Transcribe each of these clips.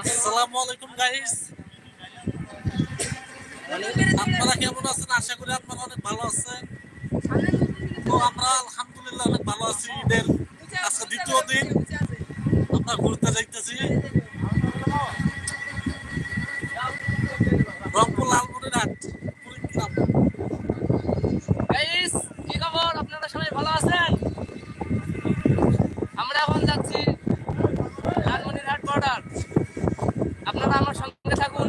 আসসালামু আলাইকুম গাইস আপনারা কেমন আছেন? আশা করি আপনারা অনেক ভালো আছেন। তো আমরা আলহামদুলিল্লাহ অনেক ভালো আছি ঈদের আজকে দ্বিতীয় দিন। আমরা ঘুরতে যাইতেছি। রংপুর কুড়িগ্রাম গাইস কি খবর? আপনারা সবাই ভালো আছেন? আমরা এখন যাচ্ছি বর্ডার আপনারা আমার সঙ্গে থাকুন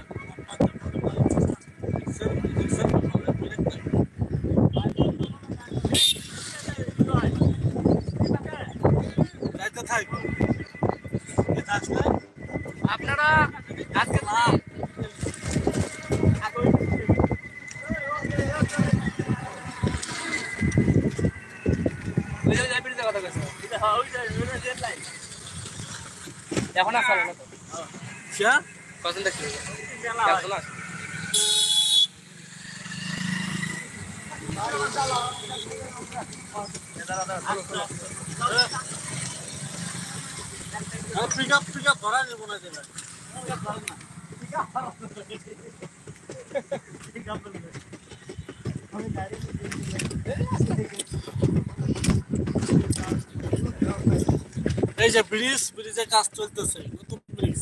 আপনারা আজকে এখন কজন দেখছি পিক আপ পিক আপ ধরা যাব না যেটা এই যে ব্রিজ ব্রিজের কাজ চলতেছে নতুন ব্রিজ।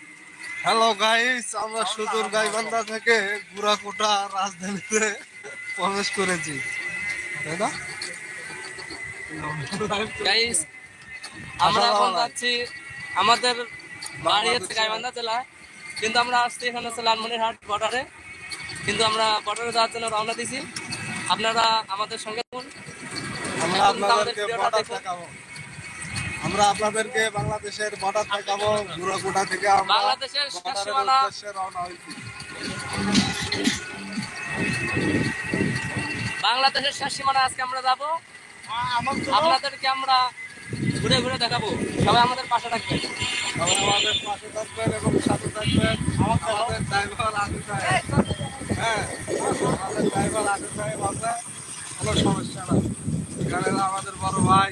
হ্যালো গাইস আমরা সুদূর গাইবান্ধা থেকে গুড়াকোটা রাজধানীতে প্রবেশ করেছি। তাই না? গাইস আমরা এখন যাচ্ছি আমাদের বাড়ি হচ্ছে গাইবান্ধা জেলা। কিন্তু আমরা আসছি এখানে হচ্ছে লালমনিরহাট বর্ডারে কিন্তু আমরা বর্ডারে যাওয়ার জন্য রওনা দিছি আপনারা আমাদের সঙ্গে থাকুন। আমরা আপনাদেরকে বর্ডার দেখাবো। আমরা আপনাদেরকে বাংলাদেশের বর্ডার দেখাবো গুড়াকোটা থেকে আমরা বাংলাদেশের। উদ্দেশ্যে রওনা হয়েছি। বাংলাদেশের শেষ সীমানা আজকে আমরা যাব। আপনাদেরকে আমরা ঘুরে ঘুরে দেখাবো। সবাই আমাদের পাশে থাকবেন। সবাই আমাদের পাশে থাকবেন এবং সাথে থাকবেন। আমাদের ড্রাইভার আগে হ্যাঁ আমাদের ড্রাইভার আগে সাহেব আছে কোনো সমস্যা না এখানে আমাদের বড় ভাই।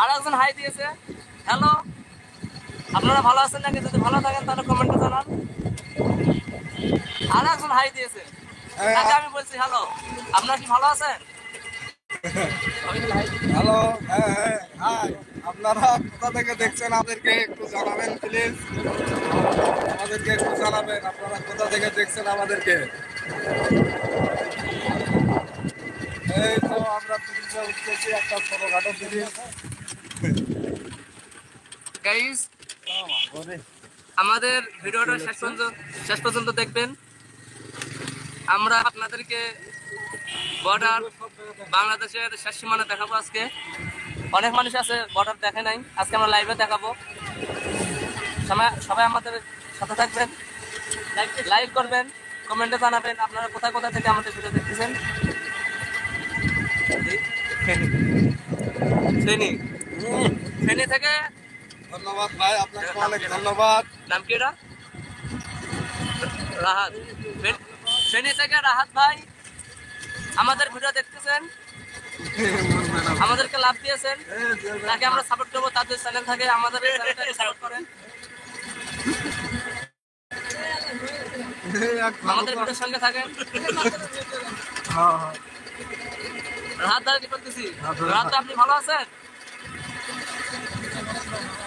আর একজন হাই দিয়েছে। হ্যালো আপনারা ভালো আছেন নাকি? যদি ভালো থাকেন তাহলে কমেন্টে জানান। আর একজন হাই দিয়েছে। তাকে আমি বলছি হ্যালো আপনারা কি ভালো আছেন? হ্যালো হ্যাঁ হ্যাঁ হাই আপনারা কোথা থেকে দেখছেন আমাদেরকে একটু জানাবেন প্লিজ আমাদেরকে একটু জানাবেন আপনারা কোথা থেকে দেখছেন আমাদেরকে? এই তো আমরা ব্রিজে উঠতেছি একটা ছোটখাটো ব্রিজ গাইস আমাদের ভিডিওটা শেষ পর্যন্ত শেষ পর্যন্ত দেখবেন। আমরা আপনাদেরকে বর্ডার বাংলাদেশের শেষ সীমানা দেখাবো আজকে। অনেক মানুষ আছে বর্ডার দেখে নাই। আজকে আমরা লাইভে দেখাবো। সবাই আমাদের সাথে থাকবেন। লাইক করবেন কমেন্টে জানাবেন আপনারা কোথায় কোথায় থেকে আমাদের ভিডিও দেখতেছেন। ফেনি। ফেনি থেকে ধন্যবাদ ভাই আপনাকে অনেক ধন্যবাদ। নাম কি এটা রাহাত। ফেনী থেকে রাহাত ভাই আমাদের ভিডিও দেখতেছেন? আমাদেরকে লাভ দিয়েছেন? তাকে আমরা সাপোর্ট করব তাদের চ্যানেল থাকে আমাদের সাপোর্ট করেন। আমাদের ভিডিওর সঙ্গে থাকেন। হ্যাঁ হ্যাঁ। রাহাত কি করতেছি রাহাত ভাই, আপনি ভালো আছেন?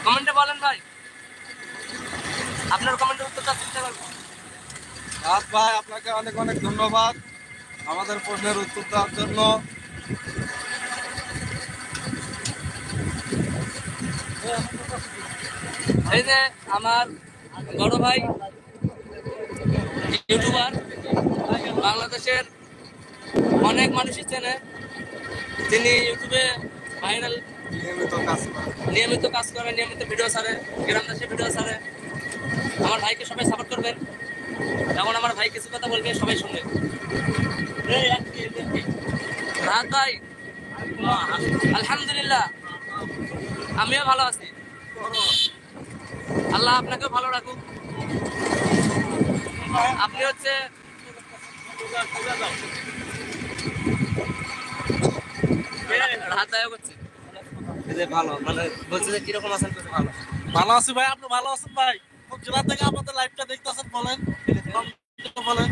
কমেন্টে বলেন ভাই। আপনার কমেন্টের উত্তর দেওয়ার চেষ্টা করব রাত ভাই আপনাকে অনেক অনেক ধন্যবাদ আমাদের প্রশ্নের উত্তর দেওয়ার জন্য। এই যে আমার বড় ভাই ইউটিউবার বাংলাদেশের অনেক মানুষই চেনে। তিনি ইউটিউবে ভাইরাল নিয়মিত কাজ করে। নিয়মিত ভিডিও ছাড়ে, গ্রাম দেশে ভিডিও ছাড়ে। আমার ভাইকে সবাই সাপোর্ট করবেন। এখন আমার ভাই কিছু কথা বলবে, সবাই শুনবে। আলহামদুলিল্লাহ। আমিও ভালো আছি। আল্লাহ আপনাকেও ভালো রাখুক। আপনি হচ্ছে দায়ক হচ্ছে ভালো। মানে কীরকম আছেন ভালো। ভালো আছি ভাই, আপনি ভালো আছেন ভাই? কোন জেলা থেকে আমাদের লাইভটা দেখতেছেন বলেন। বলেন।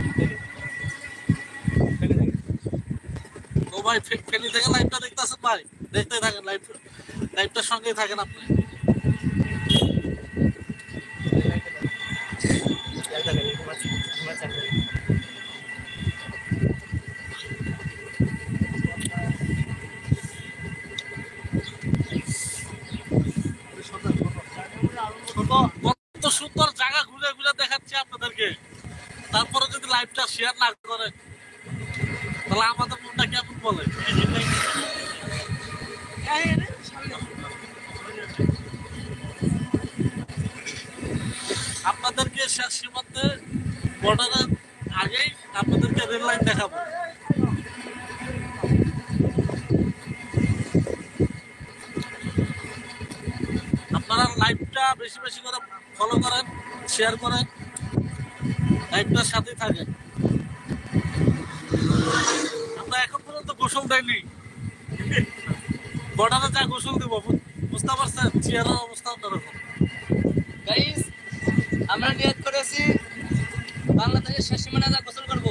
ও ভাই, ফে- ফেনী থেকে লাইভটা দেখতেছেন ভাই? দেখতে থাকেন লাইভ লাইভটার সঙ্গেই থাকেন আপনি। কত সুন্দর জায়গা ঘুরে ঘুরে দেখাচ্ছি আপনাদেরকে। তারপরে যদি লাইভটা শেয়ার না করে, তাহলে আমাদের মনটা কেমন বলে? আপনাদেরকে শেষ সীমান্তে বর্ডারের আগেই আপনাদেরকে রেল লাইন দেখাবো আপনারা লাইভটা বেশি বেশি করে ফলো করেন শেয়ার করেন লাইভটার সাথে থাকেন। আমরা এখন পর্যন্ত গোসল দেয়নি বর্ডারে যা গোসল দেবো বুঝতে পারছেন? চেয়ারের অবস্থা অন্যরকম। গাইস আমরা নিয়ত করেছি বাংলাদেশের শেষ সীমানা যা গোসল করব।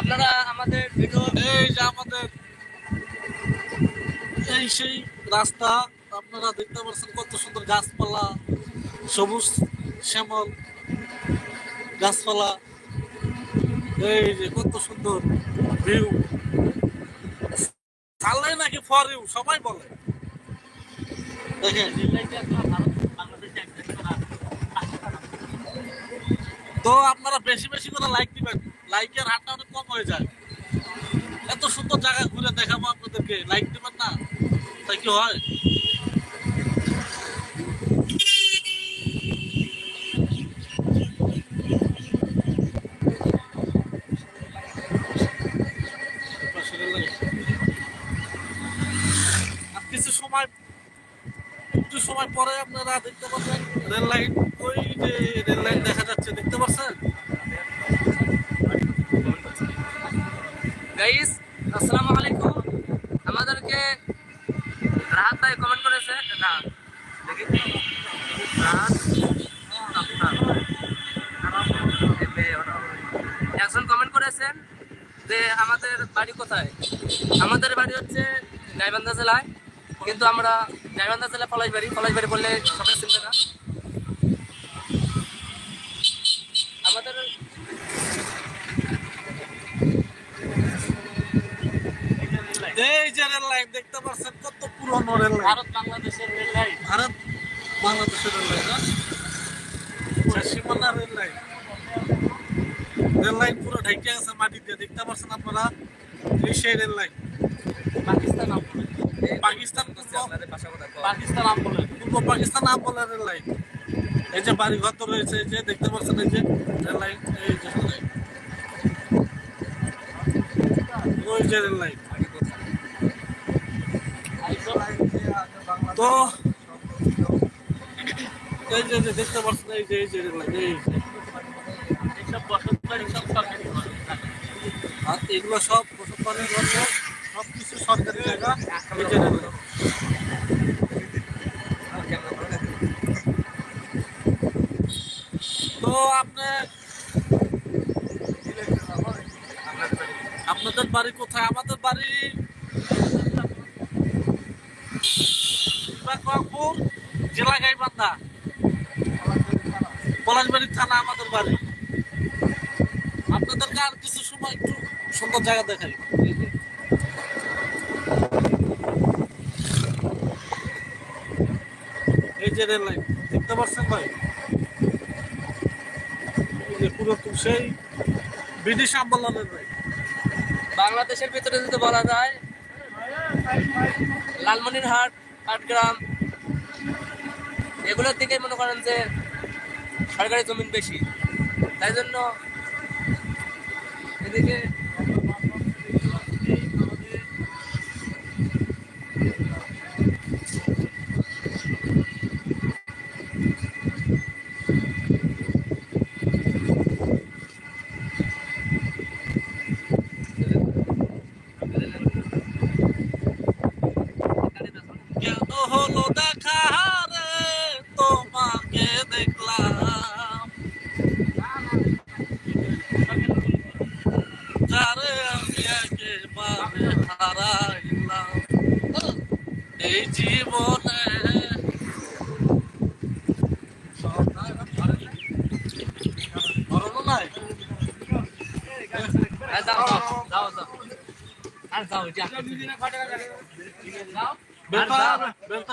আপনারা আমাদের ভিডিও এই যে আমাদের এই সেই রাস্তা আপনারা দেখতে পাচ্ছেন কত সুন্দর গাছপালা, সবুজ শ্যামল গাছপালা। এই যে কত সুন্দর ভিউ চালে নাকি ফর ইউ সবাই বলে। দেখেন। তো আপনারা বেশি বেশি করে লাইক দিবেন। লাইকের হারটা অনেক কম হয়ে যায়। এত সুন্দর জায়গা ঘুরে দেখাবো আপনাদেরকে। লাইক দিবেন না? তাই কি হয় আর কিছু সময় একটু সময় পরে আপনারা দেখতে পাচ্ছেন রেল লাইন, ওই যে রেল লাইন দেখা যাচ্ছে, দেখতে পাচ্ছেন? গাইস আসসালামু আলাইকুম। আমাদেরকে রাহাত ভাই কমেন্ট করেছে। না, দেখি। রাহাত? একজন কমেন্ট করেছেন যে আমাদের বাড়ি কোথায়? আমাদের বাড়ি হচ্ছে গাইবান্ধা জেলায়। কিন্তু আমরা গাইবান্ধা জেলা পলাশবাড়ি পলাশবাড়ি বললে সবাই চিনবে না। আমাদের এই যে রেল লাইন দেখতে পাচ্ছেন কত পুরনো রেল লাইন। ভারত বাংলাদেশের রেল লাইন। ভারত বাংলাদেশের রেল লাইন সীমানা রেল লাইন। রেল লাইন পুরো ঢেকে আছে মাটি দিয়ে দেখতে পাচ্ছেন আপনারা? এই সেই রেল লাইন। পাকিস্তান বলে পাকিস্তান নাম বলে পূর্ব পাকিস্তান বলে লাইন এই যে বাড়ি ঘর তো রয়েছে এই যে দেখতে পাচ্ছেন এই যে লাইন এই যে লাইন তো এই যে দেখতে পাচ্ছেন এই যে এই যে লাইন এই যে। এইসব বসত বাড়ি সব সরকারি এগুলো সব বসত বাড়ির সরকারি জায়গা যে তো আপনি আপনাদের বাড়ি কোথায়? আমাদের বাড়ি জেলা গাইবান্ধা। পলাশবাড়ি থানা আমাদের বাড়ি। আপনাদেরকে আর কিছু সময় একটু সুন্দর জায়গা দেখাই। এই যে রেল লাইন, দেখতে পাচ্ছেন ভাই? এই যে পুরো সেই ব্রিটিশ আন্দোলনের ভাই। বাংলাদেশের ভিতরে যদি বলা যায়, লালমনিরহাট, পাটগ্রাম, এগুলোর দিকে মনে করেন যে সরকারি জমিন বেশি। তাই জন্য এদিকে কেন হলো দেখা রে তোমাকে দেখলাম যারে আমি একেবারে হারাইলাম এই জীবনে ধরো নাই আর যাও যাও, যাও যাও আর যাও যা যাও বেলটা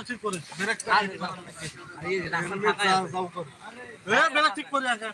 বেলটা ঠিক করে যাও।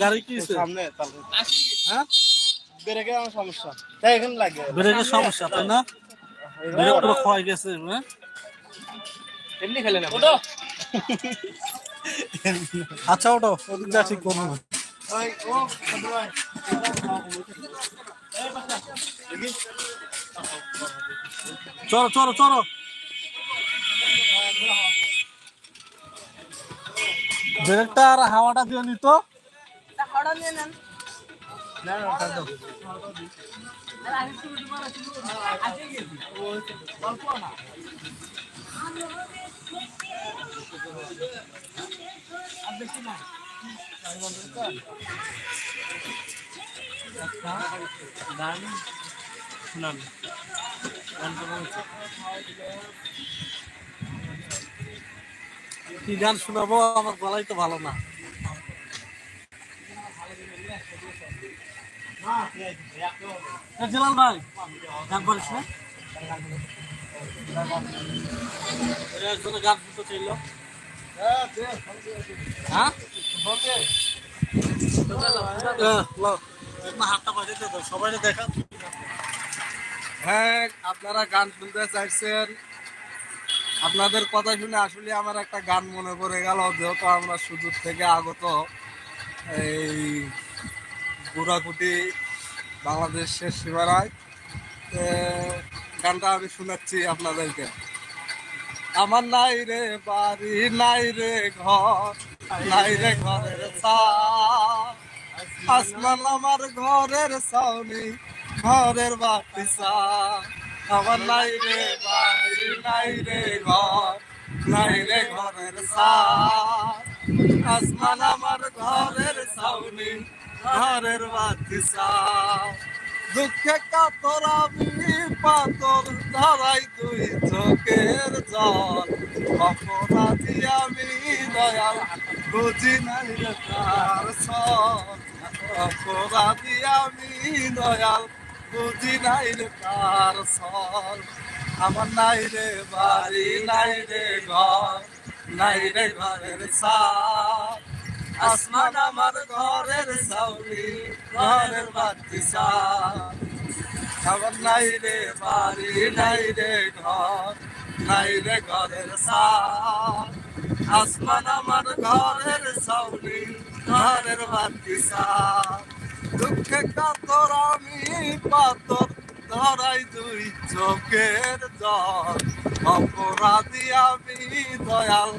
গাড়ি আমার সমস্যা তাই এখানে সমস্যা তাই না গেছে হ্যাঁ আচ্ছা ওটো যা ঠিক করব চলো চলো চলো। ব্রেকটা আর হাওয়াটা দিয়ে নিত না না ওটা দাও গান শুনান কি গান শোনাবো? আমার গলাই তো ভালো না। জিলাল ভাই, গান চাইলো। হ্যাঁ? দাও সবাই দেখা। হ্যাঁ আপনারা গান শুনতে চাইছেন। আপনাদের কথা শুনে আসলে আমার একটা গান মনে পড়ে গেল যেহেতু আমরা সুদূর থেকে আগত এই বুড়াকুটি বাংলাদেশের সীমানায় এ, গানটা আমি শোনাচ্ছি আপনাদেরকে। আমার নাই রে বাড়ি নাই রে ঘর নাই রে ঘরের আসমান আমার ঘরের ছাউনি ঘরের বাতি আমার নাই রে বাড়ি, নাই রে ঘর, নাই রে ঘরের ছাদ আসমান আমার ঘরের ছাউনি, ঘরের বাতি ছাদ দুঃখে কাতর আমি পাতর ধরাই তুই চোখের জল। অপরাধী আমি দয়াল, বুঝি নাই রে তার সল অপরাধী আমি দয়াল বুঝি নাই রে তার সল আমার নাই রে বাড়ি, নাই রে ঘর, নাই রে ঘরের সার আসমান আমার ঘরের সাউলি ঘরের বাতি সার আমার নাই রে বাড়ি, নাই রে ঘর, নাই রে ঘরের সার আসমান আমার ঘরের ঘরের বাতি সার দুঃখে কাতর আমি পাতর, ধরাই দুই চোখের জল। অপরাধী আমি দয়াল,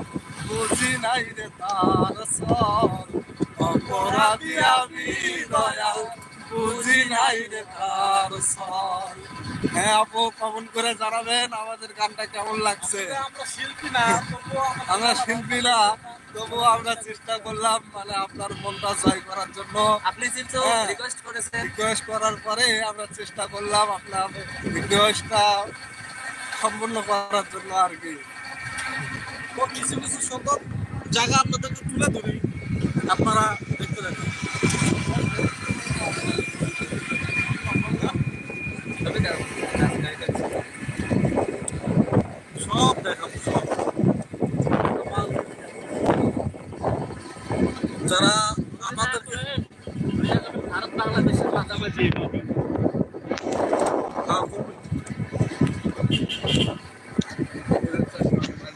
বুঝি নাই রে তার সল। অপরাধী আমি দয়াল, বুঝি নাই রে তার সল। হ্যাঁ আপু কমন করে জানাবেন আমাদের গানটা কেমন লাগছে। আমরা শিল্পী না তবুও আমরা চেষ্টা করলাম মানে আপনার মনটা জয় করার জন্য। আপনি যেহেতু হ্যাঁ। রিকোয়েস্ট করেছেন। রিকোয়েস্ট করার পরে আমরা চেষ্টা করলাম আপনার রিকোয়েস্টটা সম্পূর্ণ করার জন্য আর কি। কিছু কিছু সুন্দর জায়গা আপনাদেরকে তুলে ধরি। আপনারা দেখতে দেখেন সব দেখাবো সব আমার যারা আমাদেরকে ভারত বাংলাদেশের মাঝামাঝি হ্যাঁ, করবে।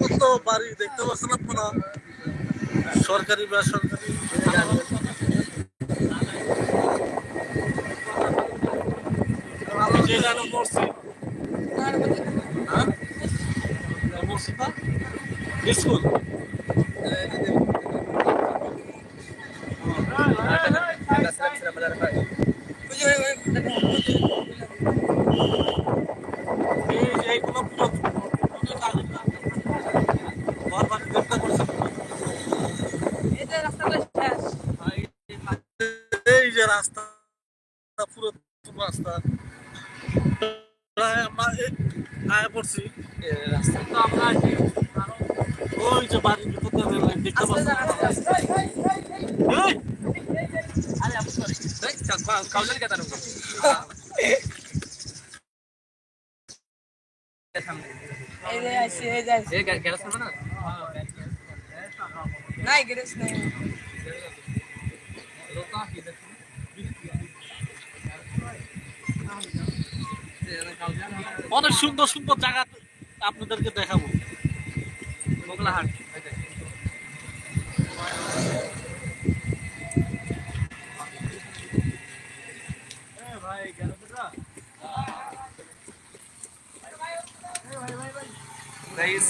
কত বাড়ি দেখতে পাচ্ছেন আপনারা সরকারি বেসরকারি আমি যেখানে পড়ছি হ্যাঁ পড়ছি রাস্তা। আমরা আয়া পড়ছি রাস্তা। তো আমরা ওই যে বাড়ির ভিতর দিয়ে রেল লাইন দেখতে পাচ্ছেন? এই! আরে আমি সরি দেখ কাউলের কথা নেব এই যে আইসি, এই যে আইসি। এ গ্যারেজ করবে না নাই, গ্যারেজ নাই। অনেক সুন্দর সুন্দর জায়গা আপনাদেরকে দেখাবো। মোগলাহাট। গাইস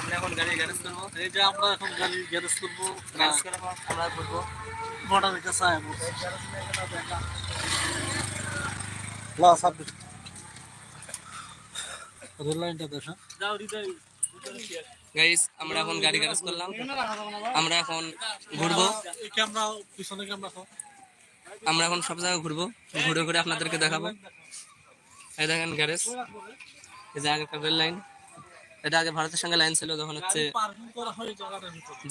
আমরা এখন গাড়ি গ্যারেজ করব। এই যে আমরা এখন গাড়ি গ্যারেজ করব। গ্যারেজ করে আমরা ঘুরবো। বর্ডারের কাছে আয়াবো রেল লাইনটা দেখা যাও হৃদয় গাইস আমরা এখন গাড়ি গ্যারেজ করলাম। আমরা এখন ঘুরবো। আমরা এখন সব জায়গায় ঘুরবো। ঘুরে ঘুরে আপনাদেরকে দেখাবো। এই দেখেন গ্যারেজ এই যে আগেকার রেল লাইন এটা আগে ভারতের সঙ্গে লাইন ছিল যখন হচ্ছে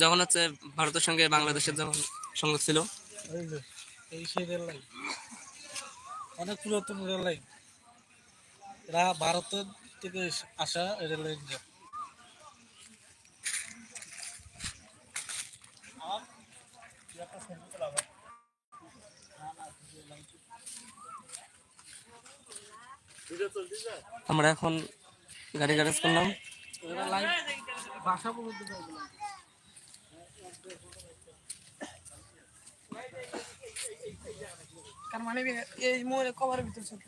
যখন হচ্ছে ভারতের সঙ্গে বাংলাদেশের যখন সংযোগ ছিল। এই সেই রেল লাইন অনেক পুরাতন রেল লাইন এরা ভারতের থেকে আসা এই রেল লাইন আমরা এখন গাড়ি গ্যারেজ করলাম। ভাষা কার মানে এই ভিতর ছিল।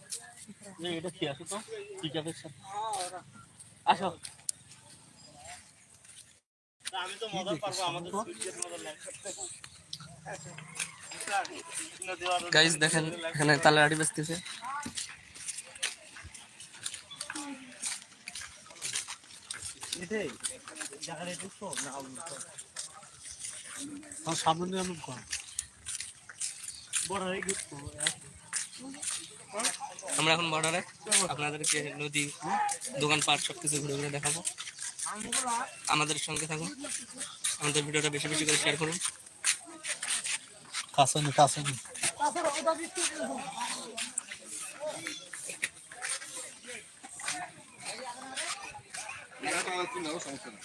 এটা কি আছে তো? ঠিক আছে? আসো। আমি তো মজা পারব আমাদের গাইজ দেখেন এখানে তালা বেচতেছে। সামনে আমি কর আমরা এখন বর্ডারে। আপনাদেরকে নদী দোকানপাট সব কিছু ঘুরে ঘুরে দেখাবো। আমাদের সঙ্গে থাকুন। আমাদের ভিডিওটা বেশি বেশি করে শেয়ার করুন। কাছে নি কাছে নি ওইদিকে চলো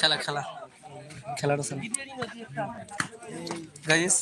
খেলা খেলা। খেলাটা গাইস